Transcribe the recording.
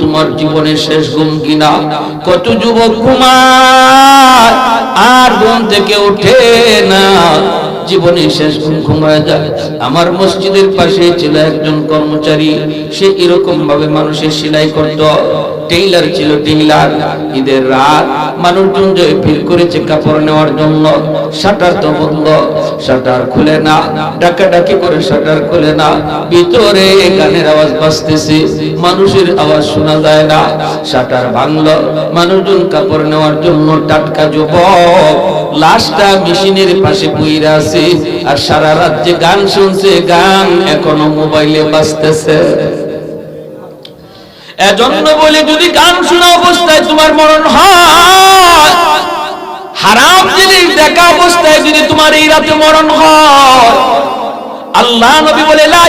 তোমার জীবনের শেষ ঘুম কিনা? কত যুবক ঘুমায়, আর ঘুম থেকে ওঠে না। জীবনে শেষ ঘুম ঘুমায় যায়। আমার মসজিদের পাশে ছিল একজন কর্মচারী, সে এরকম ভাবে মানুষের সেলাই করত। টেইলার ছিল টেইলার। ঈদের রাত মানুষজন যে ভিড় করেছে কাপড় নেওয়ার জন্য, শাটার তো বন্ধ, শাটার খুলে না, ডাকাডাকি করে শাটার খুলে না, ভিতরে গানের আওয়াজ বাজতেছে, মানুষের আওয়াজ শোনা যায় না, শাটার ভাঙলো, মানুষজন কাপড় নেওয়ার জন্য টাটকা যুবক, লাশটা মেশিনের পাশে বইরা আছে, আর সারা রাত যে গান শুনছে, গান এখনও মোবাইলে বাজতেছে। এজন্য বলে, যদি গান শোনা অবস্থায় তোমার মরণ হয়, হারাম জিনিস দেখা অবস্থায় যদি তোমার এই রাতে মরণ হয়, আল্লাহ নবী বলে, লা